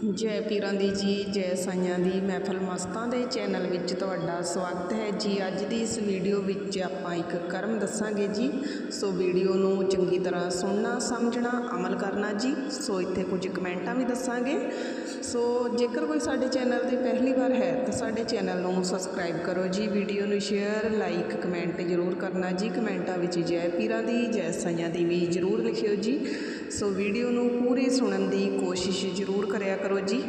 ਜੈ ਪੀਰਾਂ ਦੀ ਜੀ, ਜੈ ਸਾਈਆਂ ਦੀ ਮਹਿਫਲ ਮਸਤਾਂ ਦੇ ਚੈਨਲ ਵਿੱਚ ਤੁਹਾਡਾ ਸਵਾਗਤ ਹੈ ਜੀ। ਅੱਜ ਦੀ ਇਸ ਵੀਡੀਓ ਵਿੱਚ ਆਪਾਂ ਇੱਕ ਕਰਮ ਦੱਸਾਂਗੇ ਜੀ। ਸੋ ਵੀਡੀਓ ਨੂੰ ਚੰਗੀ ਤਰ੍ਹਾਂ ਸੁਣਨਾ, ਸਮਝਣਾ, ਅਮਲ ਕਰਨਾ ਜੀ। ਸੋ ਇੱਥੇ ਕੁਝ ਕਮੈਂਟਾਂ ਵੀ ਦੱਸਾਂਗੇ। ਸੋ ਜੇਕਰ ਕੋਈ ਸਾਡੇ ਚੈਨਲ ਤੇ ਪਹਿਲੀ ਵਾਰ ਹੈ ਤਾਂ ਸਾਡੇ ਚੈਨਲ ਨੂੰ ਸਬਸਕ੍ਰਾਈਬ ਕਰੋ ਜੀ। ਵੀਡੀਓ ਨੂੰ ਸ਼ੇਅਰ, ਲਾਈਕ, ਕਮੈਂਟ ਜ਼ਰੂਰ ਕਰਨਾ ਜੀ। ਕਮੈਂਟਾਂ ਵਿੱਚ ਜੈ ਪੀਰਾਂ ਦੀ, ਜੈ ਸਾਈਆਂ ਦੀ ਵੀ ਜ਼ਰੂਰ ਲਿਖਿਓ ਜੀ। ਸੋ ਵੀਡੀਓ ਨੂੰ ਪੂਰੀ ਸੁਣਨ ਦੀ ਕੋਸ਼ਿਸ਼ ਜ਼ਰੂਰ ਕਰਿਆ ਕਰੋ ਜੀ।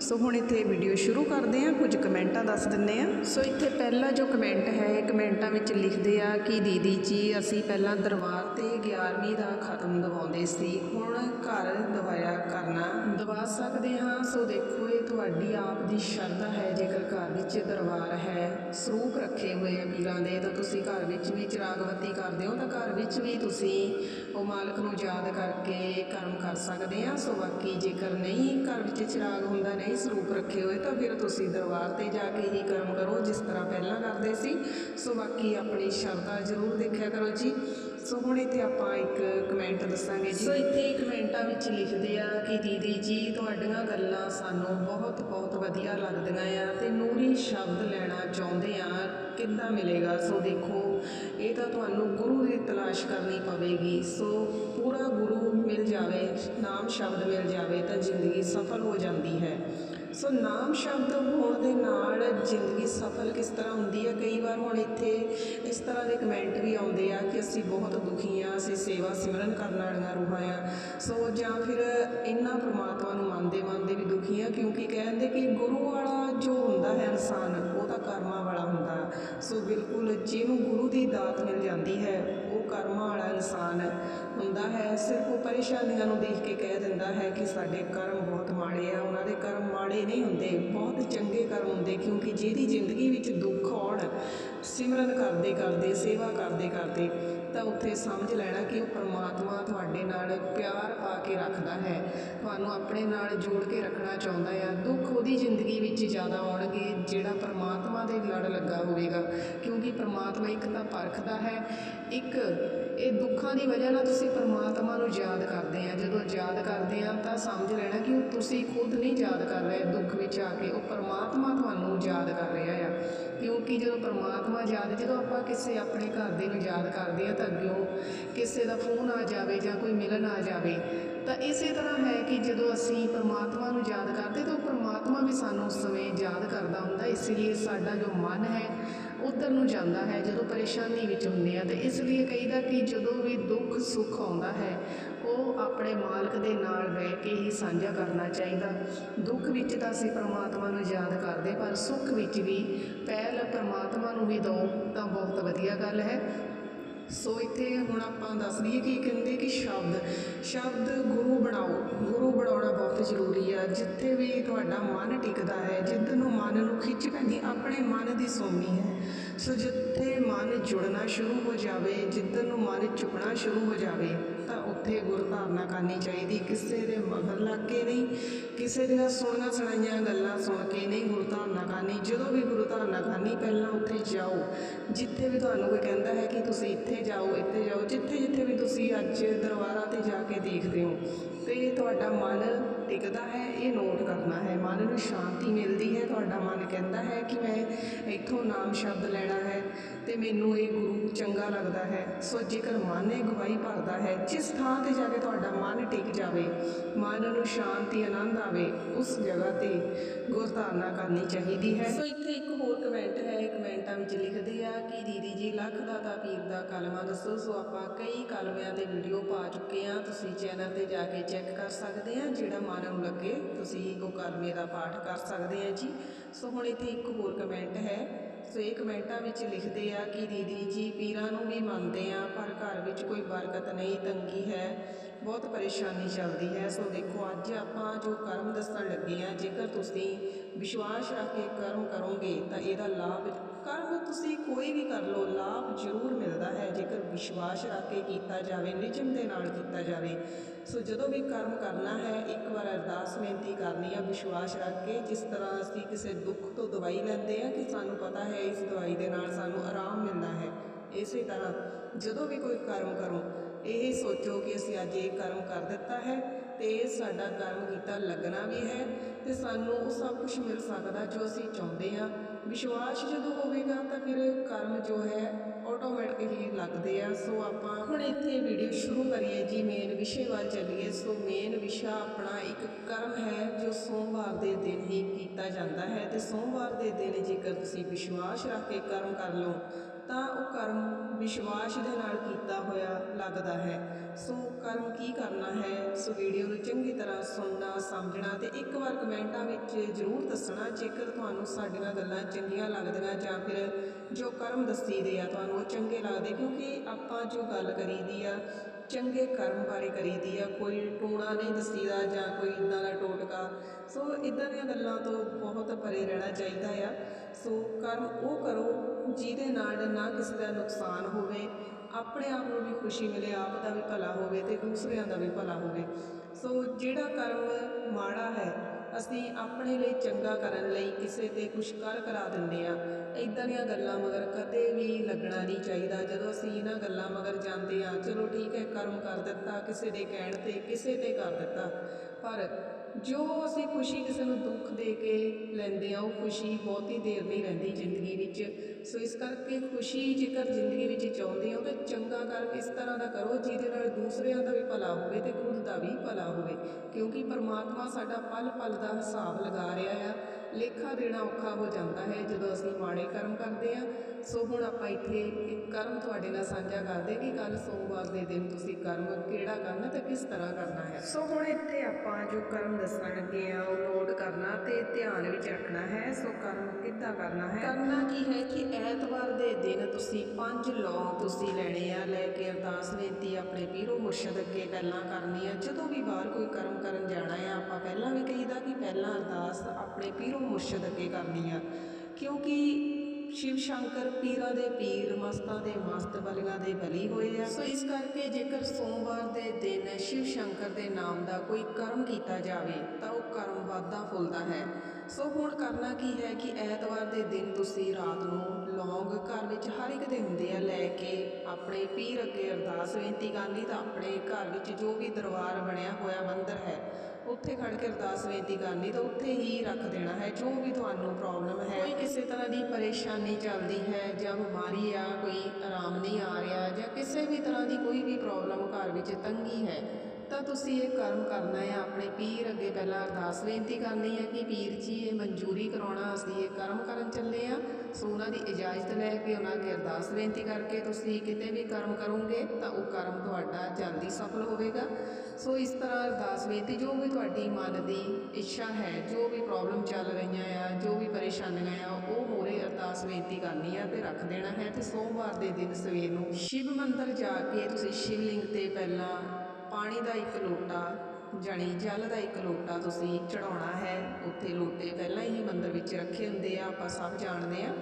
ਸੋ ਹੁਣ ਇੱਥੇ ਵੀਡੀਓ ਸ਼ੁਰੂ ਕਰਦੇ ਹਾਂ, ਕੁਝ ਕਮੈਂਟਾਂ ਦੱਸ ਦਿੰਨੇ ਆ ਸੋ ਇੱਥੇ ਪਹਿਲਾ ਜੋ ਕਮੈਂਟ ਹੈ, ਇਹ ਕਮੈਂਟਾਂ ਵਿੱਚ ਲਿਖਦੇ ਆ ਕਿ ਦੀਦੀ ਜੀ, ਅਸੀਂ ਪਹਿਲਾਂ ਦਰਬਾਰ ਤੇ 11ਵੀਂ ਦਾ ਖਤਮ ਦਵਾਉਂਦੇ ਸੀ, ਹੁਣ ਘਰ ਦਵਾਇਆ ਕਰਨਾ, ਦਵਾ ਸਕਦੇ ਹਾਂ। ਸੋ ਦੇਖੋ, ਇਹ ਤੁਹਾਡੀ ਆਪ ਦੀ ਸ਼ਰਧਾ ਹੈ, ਜੇਕਰ ਘਰ ਵਿੱਚ ਦਰਬਾਰ ਹੈ, ਸਰੂਪ ਰੱਖੇ ਹੋਏ ਆ ਪੀਰਾਂ ਦੇ, ਤਾਂ ਤੁਸੀਂ ਘਰ ਵਿੱਚ ਵੀ ਚਿਰਾਗਬੱਤੀ ਕਰਦੇ ਹੋ, ਤਾਂ ਘਰ ਵਿੱਚ ਵੀ ਤੁਸੀਂ ਉਹ ਮਾਲਕ ਨੂੰ ਯਾਦ ਕਰਕੇ ਕਰਮ ਕਰ ਸਕਦੇ ਆ। ਸੋ ਬਾਕੀ ਜੇਕਰ ਨਹੀਂ ਘਰ ਵਿੱਚ ਚਿਰਾਗ ਹੁੰਦਾ, ਨਹੀਂ ਸਰੂਪ ਰੱਖੇ ਹੋਏ, ਤਾਂ ਫਿਰ ਤੁਸੀਂ ਦਰਬਾਰ ਤੇ ਜਾ ਕੇ ਹੀ ਕਰਮ ਕਰੋ, ਜਿਸ ਤਰ੍ਹਾਂ ਪਹਿਲਾਂ ਕਰਦੇ ਸੀ। ਸੋ ਬਾਕੀ ਆਪਣੀ ਸ਼ਰਧਾ ਜ਼ਰੂਰ ਦੇਖਿਆ ਕਰੋ ਜੀ। ਸੋ ਹੁਣ ਇੱਥੇ ਆਪਾਂ ਇੱਕ ਕਮੈਂਟ ਦੱਸਾਂਗੇ ਜੀ। ਸੋ ਇੱਥੇ ਕਮੈਂਟਾਂ ਵਿੱਚ ਲਿਖਦੇ ਆ ਕਿ ਦੀਦੀ ਜੀ, ਤੁਹਾਡੀਆਂ ਗੱਲਾਂ ਸਾਨੂੰ ਬਹੁਤ ਬਹੁਤ ਵਧੀਆ ਲੱਗਦੀਆਂ ਆ ਤੇ ਨੂਰੀ ਸ਼ਬਦ ਲੈਣਾ ਚਾਹੁੰਦੇ ਆ, ਕਿੱਦਾਂ ਮਿਲੇਗਾ? ਸੋ ਦੇਖੋ, ਇਹ ਤਾਂ ਤੁਹਾਨੂੰ ਗੁਰੂ ਦੀ ਤਲਾਸ਼ ਕਰਨੀ ਪਵੇਗੀ। ਸੋ ਪੂਰਾ ਗੁਰੂ ਮਿਲ ਜਾਵੇ, ਨਾਮ ਸ਼ਬਦ ਮਿਲ ਜਾਵੇ, ਤਾਂ ਜ਼ਿੰਦਗੀ ਸਫਲ ਹੋ ਜਾਂਦੀ ਹੈ। ਸੋ ਨਾਮ ਸ਼ਬਦ ਹੋਣ ਦੇ ਨਾਲ ਜ਼ਿੰਦਗੀ ਸਫਲ ਕਿਸ ਤਰ੍ਹਾਂ ਹੁੰਦੀ ਹੈ? ਕਈ ਵਾਰ ਹੁਣ ਇੱਥੇ ਇਸ ਤਰ੍ਹਾਂ ਦੇ ਕਮੈਂਟ ਵੀ ਆਉਂਦੇ ਆ ਕਿ ਅਸੀਂ ਬਹੁਤ ਦੁਖੀ ਆ ਅਸੀਂ ਸੇਵਾ ਸਿਮਰਨ ਕਰਨ ਵਾਲੀਆਂ ਰੂਹਾਂ ਆ। ਸੋ ਜਾਂ ਫਿਰ ਇਹਨਾਂ ਪ੍ਰਮਾਤਮਾ ਨੂੰ ਮੰਨਦੇ ਮੰਨਦੇ ਵੀ ਦੁਖੀ ਆ ਕਿਉਂਕਿ ਕਹਿੰਦੇ ਕਿ ਗੁਰੂ ਵਾਲਾ ਜੋ ਹੁੰਦਾ ਹੈ ਇਨਸਾਨ, ਉਹ ਤਾਂ ਕਰਮਾਂ ਵਾਲਾ ਹੁੰਦਾ। ਸੋ ਬਿਲਕੁਲ ਜਿਹਨੂੰ ਗੁਰੂ ਦੀ ਦਾਤ ਮਿਲ ਜਾਂਦੀ ਹੈ, ਉਹ ਕਰਮਾਂ ਵਾਲਾ ਇਨਸਾਨ ਹੁੰਦਾ ਹੈ। ਸਿਰਫ ਉਹ ਪਰੇਸ਼ਾਨੀਆਂ ਨੂੰ ਦੇਖ ਕੇ ਕਹਿ ਦਿੰਦਾ ਹੈ ਕਿ ਸਾਡੇ ਕਰਮ ਬਹੁਤ ਮਾੜੇ ਆ, ਉਹਨਾਂ ਦੇ ਕਰਮ ਮਾੜੇ ਨਹੀਂ ਹੁੰਦੇ, ਬਹੁਤ ਚੰਗੇ ਕਰਮ ਹੁੰਦੇ ਕਿਉਂਕਿ ਜਿਹਦੀ ਜ਼ਿੰਦਗੀ ਵਿੱਚ ਦੁੱਖ ਆਉਣ, ਸਿਮਰਨ ਕਰਦੇ ਕਰਦੇ, ਸੇਵਾ ਕਰਦੇ ਕਰਦੇ ਤਾਂ ਉੱਥੇ ਸਮਝ ਲੈਣਾ ਕਿ ਉਹ ਪਰਮਾਤਮਾ ਤੁਹਾਡੇ ਨਾਲ ਪਿਆਰ ਪਾ ਕੇ ਰੱਖਦਾ ਹੈ, ਤੁਹਾਨੂੰ ਆਪਣੇ ਨਾਲ ਜੋੜ ਕੇ ਰੱਖਣਾ ਚਾਹੁੰਦਾ ਆ ਦੁੱਖ ਉਹਦੀ ਜ਼ਿੰਦਗੀ ਵਿੱਚ ਜ਼ਿਆਦਾ ਆਉਣਗੇ, ਜਿਹੜਾ ਪਰਮਾਤਮਾ ਦੇ ਲੜ ਲੱਗਾ ਹੋਵੇਗਾ। ਕਿਉਂਕਿ ਪਰਮਾਤਮਾ ਇੱਕ ਤਾਂ ਪਰਖਦਾ ਹੈ, ਇੱਕ ਇਹ ਦੁੱਖਾਂ ਦੀ ਵਜ੍ਹਾ ਨਾਲ ਤੁਸੀਂ ਪਰਮਾਤਮਾ ਨੂੰ ਯਾਦ ਕਰਦੇ ਆ। ਜਦੋਂ ਯਾਦ ਕਰਦੇ ਆ ਤਾਂ ਸਮਝ ਲੈਣਾ ਕਿ ਤੁਸੀਂ ਖੁਦ ਨਹੀਂ ਯਾਦ ਕਰ ਰਹੇ, ਦੁੱਖ ਵਿੱਚ ਆ ਕੇ ਉਹ ਪਰਮਾਤਮਾ ਤੁਹਾਨੂੰ ਯਾਦ ਕਰ ਰਿਹਾ ਆ। ਕਿਉਂਕਿ ਜਦੋਂ ਪਰਮਾਤਮਾ ਯਾਦ, ਜਦੋਂ ਆਪਾਂ ਕਿਸੇ ਆਪਣੇ ਘਰ ਦੇ ਨੂੰ ਯਾਦ ਕਰਦੇ ਆ ਤਾਂ ਅੱਗਿਓਂ ਕਿਸੇ ਦਾ ਫੋਨ ਆ ਜਾਵੇ ਜਾਂ ਕੋਈ ਮਿਲਣ ਆ ਜਾਵੇ ਤਾਂ ਇਸੇ ਤਰ੍ਹਾਂ ਹੈ ਕਿ ਜਦੋਂ ਅਸੀਂ ਪਰਮਾਤਮਾ ਨੂੰ ਯਾਦ ਕਰਦੇ ਤਾਂ ਉਹ ਪਰਮਾਤਮਾ ਵੀ ਸਾਨੂੰ ਉਸ ਸਮੇਂ ਯਾਦ ਕਰਦਾ ਹੁੰਦਾ, ਇਸ ਲਈ ਸਾਡਾ ਜੋ ਮਨ ਹੈ, ਉਧਰ ਨੂੰ ਜਾਂਦਾ ਹੈ ਜਦੋਂ ਪਰੇਸ਼ਾਨੀ ਵਿੱਚ ਹੁੰਦੇ ਆ। ਤੇ ਇਸ ਲਈ ਕਹੀਦਾ ਕਿ ਜਦੋਂ ਵੀ ਦੁੱਖ, ਸੁੱਖ ਆਉਂਦਾ ਹੈ, ਉਹ ਆਪਣੇ ਮਾਲਕ ਦੇ ਨਾਲ ਬਹਿ ਕੇ ਹੀ ਸਾਂਝਾ ਕਰਨਾ ਚਾਹੀਦਾ। ਦੁੱਖ ਵਿੱਚ ਤਾਂ ਅਸੀਂ ਪਰਮਾਤਮਾ ਨੂੰ ਯਾਦ ਕਰਦੇ, ਪਰ ਸੁੱਖ ਵਿੱਚ ਵੀ ਪਹਿਲ ਪਰਮਾਤਮਾ ਨੂੰ ਵੀ ਦਿਓ ਤਾਂ ਬਹੁਤ ਵਧੀਆ ਗੱਲ ਹੈ। ਸੋ ਇੱਥੇ ਹੁਣ ਆਪਾਂ ਦੱਸ ਦਈਏ ਕਿ ਕਹਿੰਦੇ ਕਿ ਸ਼ਬਦ ਸ਼ਬਦ ਗੁਰੂ ਬਣਾਓ, ਗੁਰੂ ਬਣਾਉਣਾ ਬਹੁਤ ਜ਼ਰੂਰੀ ਆ। ਜਿੱਥੇ ਵੀ ਤੁਹਾਡਾ ਮਨ ਟਿਕਦਾ ਹੈ, ਜਿੱਦ ਨੂੰ ਮਨ ਨੂੰ ਖਿੱਚ ਪੈਂਦੀ, ਆਪਣੇ ਮਨ ਦੀ ਸੋਮੀ ਹੈ। ਸੋ ਜਿੱਥੇ ਮਨ ਜੁੜਨਾ ਸ਼ੁਰੂ ਹੋ ਜਾਵੇ ਜਿੱਧਰ ਨੂੰ ਮਨ ਝੁਕਣਾ ਸ਼ੁਰੂ ਹੋ ਜਾਵੇ, ਤਾਂ ਉੱਥੇ ਗੁਰ ਧਾਰਨਾ ਕਰਨੀ ਚਾਹੀਦੀ। ਕਿਸੇ ਦੇ ਮਗਰ ਲੱਗ ਕੇ ਨਹੀਂ, ਕਿਸੇ ਦੀਆਂ ਸੁਣੀਆਂ ਸੁਣਾਈਆਂ ਗੱਲਾਂ ਸੁਣ ਕੇ ਨਹੀਂ ਗੁਰੂ ਧਾਰਨਾ ਕਰਨੀ। ਜਦੋਂ ਵੀ ਗੁਰੂ ਧਾਰਨਾ ਕਰਨੀ, ਪਹਿਲਾਂ ਉੱਥੇ ਜਾਓ। ਜਿੱਥੇ ਵੀ ਤੁਹਾਨੂੰ ਕੋਈ ਕਹਿੰਦਾ ਹੈ ਕਿ ਤੁਸੀਂ ਇੱਥੇ ਜਾਓ, ਇੱਥੇ ਜਾਓ। ਜਿੱਥੇ ਜਿੱਥੇ ਵੀ ਤੁਸੀਂ ਅੱਜ ਦਰਬਾਰਾਂ ਤੇ ਜਾ ਕੇ ਦੇਖਦੇ ਹੋ, ਤੇ ਤੁਹਾਡਾ ਮਨ ਟਿਕਦਾ ਹੈ, ਇਹ ਨੋਟ ਕਰਨਾ ਹੈ। ਮਨ ਨੂੰ ਸ਼ਾਂਤੀ ਮਿਲਦੀ ਹੈ, ਤੁਹਾਡਾ ਮਨ ਕਹਿੰਦਾ ਹੈ ਕਿ ਮੈਂ ਇੱਥੋਂ ਨਾਮ ਸ਼ਬਦ ਲੈਣਾ ਹੈ ਤੇ ਮੈਨੂੰ ਇਹ ਗੁਰੂ ਚੰਗਾ ਲੱਗਦਾ ਹੈ। ਸੋ ਜੇਕਰ ਮਨ ਇਹ ਗਵਾਹੀ ਭਰਦਾ ਹੈ, ਜਿਸ ਥਾਂ ਤੇ ਜਾ ਕੇ ਤੁਹਾਡਾ ਮਨ ਟਿਕ ਜਾਵੇ, ਮਨ ਨੂੰ ਸ਼ਾਂਤੀ, ਆਨੰਦ ਆਵੇ, ਉਸ ਜਗ੍ਹਾ ਤੇ ਗੁਰਧਾਰਨਾ ਕਰਨੀ ਚਾਹੀਦੀ ਹੈ। ਸੋ ਇੱਥੇ ਇੱਕ ਹੋਰ ਕਮੈਂਟ ਹੈ ਕਮੈਂਟਾਂ ਵਿੱਚ ਲਿਖਦੇ ਆ ਕਿ ਦੀਦੀ ਜੀ, ਲੱਖ ਦਾਤਾ ਪੀਰ ਦਾ ਕਲਮਾ ਦੱਸੋ। ਸੋ ਆਪਾਂ ਕਈ ਕਲਮਿਆਂ 'ਤੇ ਵੀਡੀਓ ਪਾ ਚੁੱਕੇ ਆ ਤੁਸੀਂ ਚੈਨਲ ਤੇ ਜਾ ਕੇ ਚੈੱਕ ਕਰ ਸਕਦੇ ਆ ਜਿਹੜਾ ਮਨ ਨੂੰ ਲੱਗੇ, ਤੁਸੀਂ ਉਹ ਕਲਮੇ ਦਾ ਪਾਠ ਕਰ ਸਕਦੇ ਆ ਜੀ। ਸੋ ਹੁਣ ਇੱਥੇ ਇੱਕ ਹੋਰ ਕਮੈਂਟ ਹੈ। ਸੋ ਇਹ ਕਮੈਂਟਾਂ ਵਿੱਚ ਲਿਖਦੇ ਆ ਕਿ ਦੀਦੀ ਜੀ, ਪੀਰਾਂ ਨੂੰ ਵੀ ਮੰਨਦੇ ਆ, ਪਰ ਘਰ ਵਿੱਚ ਕੋਈ ਬਰਕਤ ਨਹੀਂ, ਤੰਗੀ ਹੈ। ਬਹੁਤ ਪਰੇਸ਼ਾਨੀ ਚੱਲਦੀ ਹੈ। ਸੋ ਦੇਖੋ, ਅੱਜ ਆਪਾਂ ਜੋ ਕਰਮ ਦੱਸਣ ਲੱਗੇ ਆ, ਜੇਕਰ ਤੁਸੀਂ ਵਿਸ਼ਵਾਸ ਰੱਖ ਕੇ ਕਰਮ ਕਰੋਗੇ ਤਾਂ ਇਹਦਾ ਲਾਭ ਕਰਮ ਤੁਸੀਂ ਕੋਈ ਵੀ ਕਰ ਲਓ, ਲਾਭ ਜ਼ਰੂਰ ਮਿਲਦਾ ਹੈ, ਜੇਕਰ ਵਿਸ਼ਵਾਸ ਰੱਖ ਕੇ ਕੀਤਾ ਜਾਵੇ, ਨਿਯਮ ਦੇ ਨਾਲ ਕੀਤਾ ਜਾਵੇ। ਸੋ ਜਦੋਂ ਵੀ ਕਰਮ ਕਰਨਾ ਹੈ, ਇੱਕ ਵਾਰ ਅਰਦਾਸ ਬੇਨਤੀ ਕਰਨੀ ਆ, ਵਿਸ਼ਵਾਸ ਰੱਖ ਕੇ ਜਿਸ ਤਰ੍ਹਾਂ ਅਸੀਂ ਕਿਸੇ ਦੁੱਖ ਤੋਂ ਦਵਾਈ ਲੈਂਦੇ ਆ ਕਿ ਸਾਨੂੰ ਪਤਾ ਹੈ, ਇਸ ਦਵਾਈ ਦੇ ਨਾਲ ਸਾਨੂੰ ਆਰਾਮ ਮਿਲਦਾ ਹੈ। ਇਸੇ ਤਰ੍ਹਾਂ ਜਦੋਂ ਵੀ ਕੋਈ ਕਰਮ ਕਰੋ, ਇਹ ਸੋਚੋ ਕਿ ਅਸੀਂ ਅੱਜ ਇਹ ਕਰਮ ਕਰ ਦਿੱਤਾ ਹੈ ਤੇ ਸਾਡਾ ਕਰਮ ਕੀਤਾ ਲੱਗਣਾ ਵੀ ਹੈ ਤੇ ਸਾਨੂੰ ਉਹ ਸਭ ਕੁਝ ਮਿਲ ਸਕਦਾ ਜੋ ਅਸੀਂ ਚਾਹੁੰਦੇ ਹਾਂ ਵਿਸ਼ਵਾਸ ਜਦੋਂ ਹੋਵੇਗਾ ਤਾਂ ਫਿਰ ਕਰਮ ਜੋ ਹੈ ਆਟੋਮੈਟਿਕ ਹੀ ਲੱਗਦੇ ਆ। ਸੋ ਆਪਾਂ ਹੁਣ ਇੱਥੇ ਵੀਡੀਓ ਸ਼ੁਰੂ ਕਰੀਏ ਜੀ ਮੇਨ ਵਿਸ਼ੇ ਵੱਲ ਚੱਲੀਏ। ਸੋ ਮੇਨ ਵਿਸ਼ਾ ਆਪਣਾ ਇੱਕ ਕਰਮ ਹੈ, ਜੋ ਸੋਮਵਾਰ ਦੇ ਦਿਨ ਹੀ ਕੀਤਾ ਜਾਂਦਾ ਹੈ। ਤੇ ਸੋਮਵਾਰ ਦੇ ਦਿਨ ਜੇਕਰ ਤੁਸੀਂ ਵਿਸ਼ਵਾਸ ਰੱਖ ਕੇ ਕਰਮ ਕਰ ਲਓ, ਤਾਂ ਉਹ ਕਰਮ ਵਿਸ਼ਵਾਸ ਦੇ ਨਾਲ ਕੀਤਾ ਹੋਇਆ ਲੱਗਦਾ ਹੈ। ਸੋ ਕਰਮ ਕੀ ਕਰਨਾ ਹੈ? ਸੋ ਵੀਡੀਓ ਨੂੰ ਚੰਗੀ ਤਰ੍ਹਾਂ ਸੁਣਨਾ, ਸਮਝਣਾ ਤੇ ਇੱਕ ਵਾਰ ਕਮੈਂਟਾਂ ਵਿੱਚ ਜ਼ਰੂਰ ਦੱਸਣਾ। ਜੇਕਰ ਤੁਹਾਨੂੰ ਸਾਡੀਆਂ ਗੱਲਾਂ ਚੰਗੀਆਂ ਲੱਗਦੀਆਂ ਜਾਂ ਫਿਰ ਜੋ ਕਰਮ ਦੱਸੀ ਦੇ ਆ, ਤੁਹਾਨੂੰ ਉਹ ਚੰਗੇ ਲੱਗਦੇ ਕਿਉਂਕਿ ਆਪਾਂ ਜੋ ਗੱਲ ਕਰੀਦੀ ਆ ਚੰਗੇ ਕਰਮ ਬਾਰੇ ਕਰੀਦੀ ਆ, ਕੋਈ ਟੂਣਾ ਨਹੀਂ ਦੱਸੀਦਾ ਜਾਂ ਕੋਈ ਇਦਾਂ ਦਾ ਟੋਟਕਾ। ਸੋ ਇਦਾਂ ਦੀਆਂ ਗੱਲਾਂ ਤੋਂ ਬਹੁਤ ਪਰੇ ਰਹਿਣਾ ਚਾਹੀਦਾ ਆ। ਸੋ ਕਰਮ ਉਹ ਕਰੋ ਜਿਹਦੇ ਨਾਲ ਨਾ ਕਿਸੇ ਦਾ ਨੁਕਸਾਨ ਹੋਵੇ, ਆਪਣੇ ਆਪ ਨੂੰ ਵੀ ਖੁਸ਼ੀ ਮਿਲੇ, ਆਪ ਦਾ ਵੀ ਭਲਾ ਹੋਵੇ ਤੇ ਦੂਸਰਿਆਂ ਦਾ ਵੀ ਭਲਾ ਹੋਵੇ। ਸੋ ਜਿਹੜਾ ਕਰਮ ਮਾੜਾ ਹੈ ਅਸੀਂ ਆਪਣੇ ਲਈ ਚੰਗਾ ਕਰਨ ਲਈ ਕਿਸੇ ਤੇ ਕੁਛ ਕਰ ਕਰਾ ਦਿੰਦੇ ਆ ਇਦਾਂ ਦੀਆਂ ਗੱਲਾਂ ਮਗਰ ਕਦੇ ਵੀ ਲੱਗਣਾ ਨਹੀਂ ਚਾਹੀਦਾ। ਜਦੋਂ ਅਸੀਂ ਇਹਨਾਂ ਗੱਲਾਂ ਮਗਰ ਜਾਂਦੇ ਆ ਚਲੋ ਠੀਕ ਹੈ, ਕਰਮ ਕਰ ਦਿੱਤਾ, ਕਿਸੇ ਦੇ ਕਹਿਣ ਤੇ, ਕਿਸੇ ਤੇ ਕਰ ਦਿੱਤਾ। ਪਰ ਜੋ ਅਸੀਂ ਖੁਸ਼ੀ ਕਿਸੇ ਨੂੰ ਦੁੱਖ ਦੇ ਕੇ ਲੈਂਦੇ ਆ ਉਹ ਖੁਸ਼ੀ ਬਹੁਤ ਹੀ ਦੇਰ ਨਹੀਂ ਰਹਿੰਦੀ ਜ਼ਿੰਦਗੀ ਵਿੱਚ। ਸੋ ਇਸ ਕਰਕੇ ਖੁਸ਼ੀ ਜੇਕਰ ਜ਼ਿੰਦਗੀ ਵਿੱਚ ਚਾਹੁੰਦੇ ਹੋ, ਤਾਂ ਚੰਗਾ ਕਰਮ ਇਸ ਤਰ੍ਹਾਂ ਦਾ ਕਰੋ ਜਿਹਦੇ ਨਾਲ ਦੂਸਰਿਆਂ ਦਾ ਵੀ ਭਲਾ ਹੋਵੇ ਤੇ ਖੁਦ ਦਾ ਵੀ ਭਲਾ ਹੋਵੇ। ਕਿਉਂਕਿ ਪਰਮਾਤਮਾ ਸਾਡਾ ਪਲ ਪਲ ਦਾ ਹਿਸਾਬ ਲਗਾ ਰਿਹਾ ਆ। ਲੇਖਾ ਦੇਣਾ ਔਖਾ ਹੋ ਜਾਂਦਾ ਹੈ ਜਦੋਂ ਅਸੀਂ ਮਾੜੇ ਕਰਮ ਕਰਦੇ ਆ ਸੋ ਹੁਣ ਆਪਾਂ ਇੱਥੇ ਇੱਕ ਕਰਮ ਤੁਹਾਡੇ ਨਾਲ ਸਾਂਝਾ ਕਰਦੇ ਕਿ ਕੱਲ ਸੋਮਵਾਰ ਦੇ ਦਿਨ ਤੁਸੀਂ ਕਰਮ ਕਿਹੜਾ ਕਰਨਾ ਤੇ ਕਿਸ ਤਰ੍ਹਾਂ ਕਰਨਾ ਹੈ। ਸੋ ਹੁਣ ਇੱਥੇ ਆਪਾਂ ਜੋ ਕਰਮ ਦੱਸਣ ਲੱਗੇ ਆ ਉਹ ਨੋਟ ਕਰਨਾ ਤੇ ਧਿਆਨ ਵਿੱਚ ਰੱਖਣਾ ਹੈ। ਸੋ ਕਰਮ ਕਿੱਦਾਂ ਕਰਨਾ ਹੈ? ਕਰਨਾ ਕੀ ਹੈ ਕਿ ਦਿਨ ਤੁਸੀਂ ਪੰਜ ਲੌਂਗ ਤੁਸੀਂ ਲੈਣੇ ਆ, ਲੈ ਕੇ ਅਰਦਾਸ ਬੇਨਤੀ ਆਪਣੇ ਪੀਰੋ ਮੁਰਸ਼ਦ ਅੱਗੇ ਪਹਿਲਾਂ ਕਰਨੀ ਆ। ਜਦੋਂ ਵੀ ਬਾਹਰ ਕੋਈ ਕਰਮ ਕਰਨ ਜਾਣਾ ਆ, ਆਪਾਂ ਪਹਿਲਾਂ ਵੀ ਕਹੀਦਾ ਕਿ ਪਹਿਲਾਂ ਅਰਦਾਸ ਆਪਣੇ ਪੀਰੋ ਮੁਰਸ਼ਦ ਅੱਗੇ ਕਰਨੀ ਆ। ਕਿਉਂਕਿ ਸ਼ਿਵ ਸ਼ੰਕਰ ਪੀਰਾਂ ਦੇ ਪੀਰ, ਮਸਤਾਂ ਦੇ ਮਸਤ, ਬਲੀਆਂ ਦੇ ਬਲੀ ਹੋਏ ਆ। ਸੋ ਇਸ ਕਰਕੇ ਜੇਕਰ ਸੋਮਵਾਰ ਦੇ ਦਿਨ ਸ਼ਿਵ ਸ਼ੰਕਰ ਦੇ ਨਾਮ ਦਾ ਕੋਈ ਕਰਮ ਕੀਤਾ ਜਾਵੇ, ਤਾਂ ਉਹ ਕਰਮ ਵਾਧਾ ਫੁੱਲਦਾ ਹੈ। ਸੋ ਹੁਣ ਕਰਨਾ ਕੀ ਹੈ ਕਿ ਐਤਵਾਰ ਦੇ ਦਿਨ ਤੁਸੀਂ ਰਾਤ ਨੂੰ ਲੌਂਗ ਘਰ ਵਿੱਚ ਹਰ ਇੱਕ ਦੇ ਹੁੰਦੇ ਆ ਲੈ ਕੇ, ਆਪਣੇ ਪੀਰ ਅੱਗੇ ਅਰਦਾਸ, ਬੇਨਤੀ ਕਰਨੀ ਤਾਂ ਆਪਣੇ ਘਰ ਵਿੱਚ ਜੋ ਵੀ ਦਰਬਾਰ ਬਣਿਆ ਹੋਇਆ ਮੰਦਰ ਹੈ, ਉੱਥੇ ਖੜ ਕੇ ਅਰਦਾਸ, ਬੇਨਤੀ ਕਰਨੀ ਤਾਂ ਉੱਥੇ ਹੀ ਰੱਖ ਦੇਣਾ ਹੈ, ਜੋ ਵੀ ਤੁਹਾਨੂੰ ਪ੍ਰੋਬਲਮ ਹੈ। ਕੋਈ ਕਿਸੇ ਤਰ੍ਹਾਂ ਦੀ ਪਰੇਸ਼ਾਨੀ ਚੱਲਦੀ ਹੈ ਜਾਂ ਬਿਮਾਰੀ ਆ, ਕੋਈ ਆਰਾਮ ਨਹੀਂ ਆ ਰਿਹਾ ਜਾਂ ਕਿਸੇ ਵੀ ਤਰ੍ਹਾਂ ਦੀ ਕੋਈ ਵੀ ਪ੍ਰੋਬਲਮ ਘਰ ਵਿੱਚ ਤੰਗੀ ਹੈ ਤਾਂ ਤੁਸੀਂ ਇਹ ਕਰਮ ਕਰਨਾ ਹੈ ਆਪਣੇ ਪੀਰ ਅੱਗੇ ਪਹਿਲਾਂ ਅਰਦਾਸ ਬੇਨਤੀ ਕਰਨੀ ਹੈ ਕਿ ਪੀਰ ਜੀ, ਇਹ ਮਨਜ਼ੂਰੀ ਕਰਾਉਣਾ ਅਸੀਂ ਇਹ ਕਰਮ ਕਰਨ ਚੱਲੇ ਆ। ਸੋ ਉਹਨਾਂ ਦੀ ਇਜਾਜ਼ਤ ਲੈ ਕੇ ਉਹਨਾਂ ਅੱਗੇ ਅਰਦਾਸ ਬੇਨਤੀ ਕਰਕੇ ਤੁਸੀਂ ਕਿਤੇ ਵੀ ਕਰਮ ਕਰੋਗੇ ਤਾਂ ਉਹ ਕਰਮ ਤੁਹਾਡਾ ਜਲਦੀ ਸਫਲ ਹੋਵੇਗਾ। ਸੋ ਇਸ ਤਰ੍ਹਾਂ ਅਰਦਾਸ ਬੇਨਤੀ ਜੋ ਵੀ ਤੁਹਾਡੀ ਮਨ ਦੀ ਇੱਛਾ ਹੈ, ਜੋ ਵੀ ਪ੍ਰੋਬਲਮ ਚੱਲ ਰਹੀਆਂ ਆ, ਜੋ ਵੀ ਪਰੇਸ਼ਾਨੀਆਂ ਆ, ਉਹ ਮੋਰੇ ਅਰਦਾਸ ਬੇਨਤੀ ਕਰਨੀ ਆ ਤੇ ਰੱਖ ਦੇਣਾ ਹੈ ਤੇ ਸੋਮਵਾਰ ਦੇ ਦਿਨ ਸਵੇਰ ਨੂੰ ਸ਼ਿਵ ਮੰਦਿਰ ਜਾ ਕੇ ਤੁਸੀਂ ਸ਼ਿਵਲਿੰਗ ਤੇ ਪਹਿਲਾਂ ਪਾਣੀ ਦਾ ਇੱਕ ਲੋਟਾ, ਜਾਣੀ ਜਲ ਦਾ ਇੱਕ ਲੋਟਾ ਤੁਸੀਂ ਚੜਾਉਣਾ ਹੈ। ਉੱਥੇ ਲੋਟੇ ਪਹਿਲਾਂ ਹੀ ਮੰਦਰ ਵਿੱਚ ਰੱਖੇ ਹੁੰਦੇ ਆ, ਆਪਾਂ ਸਭ ਜਾਣਦੇ ਆ।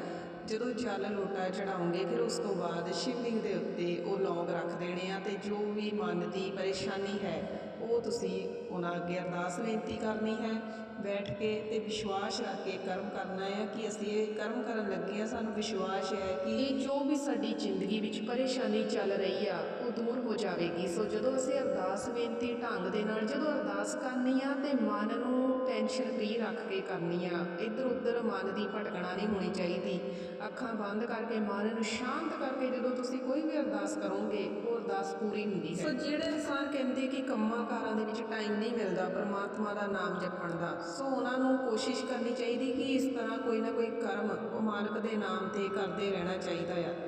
ਜਦੋਂ ਜਲ ਲੋਟਾ ਚੜਾਉਂਗੇ ਫਿਰ ਉਸ ਤੋਂ ਬਾਅਦ ਸ਼ਿਵਲਿੰਗ ਦੇ ਉੱਤੇ ਉਹ ਲੌਂਗ ਰੱਖ ਦੇਣੇ ਆ ਤੇ ਜੋ ਵੀ ਮਨ ਦੀ ਪਰੇਸ਼ਾਨੀ ਹੈ, ਉਹ ਤੁਸੀਂ ਉਹਨਾਂ ਅੱਗੇ ਅਰਦਾਸ ਬੇਨਤੀ ਕਰਨੀ ਹੈ ਬੈਠ ਕੇ ਤੇ ਵਿਸ਼ਵਾਸ ਰੱਖ ਕੇ ਕਰਮ ਕਰਨਾ ਹੈ ਕਿ ਅਸੀਂ ਇਹ ਕਰਮ ਕਰਨ ਲੱਗੇ ਆ ਸਾਨੂੰ ਵਿਸ਼ਵਾਸ ਹੈ ਕਿ ਇਹ ਜੋ ਵੀ ਸਾਡੀ ਜ਼ਿੰਦਗੀ ਵਿੱਚ ਪਰੇਸ਼ਾਨੀ ਚੱਲ ਰਹੀ ਆ ਉਹ ਦੂਰ ਹੋ ਜਾਵੇਗੀ। ਸੋ ਜਦੋਂ ਅਸੀਂ ਅਰਦਾਸ ਬੇਨਤੀ ਢੰਗ ਦੇ ਨਾਲ ਜਦੋਂ ਅਰਦਾਸ ਕਰਨੀ ਆ ਤੇ ਮਨ ਨੂੰ ਟੈਨਸ਼ਨ ਫ੍ਰੀ ਰੱਖ ਕੇ ਕਰਨੀ ਆ ਇੱਧਰ ਉੱਧਰ ਮਨ ਦੀ ਭਟਕਣਾ ਨਹੀਂ ਹੋਣੀ ਚਾਹੀਦੀ। ਅੱਖਾਂ ਬੰਦ ਕਰਕੇ ਮਨ ਨੂੰ ਸ਼ਾਂਤ ਕਰਕੇ ਜਦੋਂ ਤੁਸੀਂ ਕੋਈ ਵੀ ਅਰਦਾਸ ਕਰੋਗੇ ਉਹ ਅਰਦਾਸ ਪੂਰੀ ਹੁੰਦੀ ਹੈ। ਸੋ ਜਿਹੜੇ ਇਨਸਾਨ ਕਹਿੰਦੇ ਕਿ ਕੰਮਾਂ ਕਾਰਾਂ ਦੇ ਵਿੱਚ ਟਾਈਮ ਨਹੀਂ ਮਿਲਦਾ, ਪਰਮਾਤਮਾ ਦਾ ਨਾਮ ਜਪਣ ਦਾ। ਸੋ ਉਹਨਾਂ ਨੂੰ ਕੋਸ਼ਿਸ਼ ਕਰਨੀ ਚਾਹੀਦੀ ਕਿ ਇਸ ਤਰ੍ਹਾਂ ਕੋਈ ਨਾ ਕੋਈ ਕਰਮ ਉਹ ਮਾਲਕ ਦੇ ਨਾਮ ਤੇ ਕਰਦੇ ਰਹਿਣਾ ਚਾਹੀਦਾ ਆ।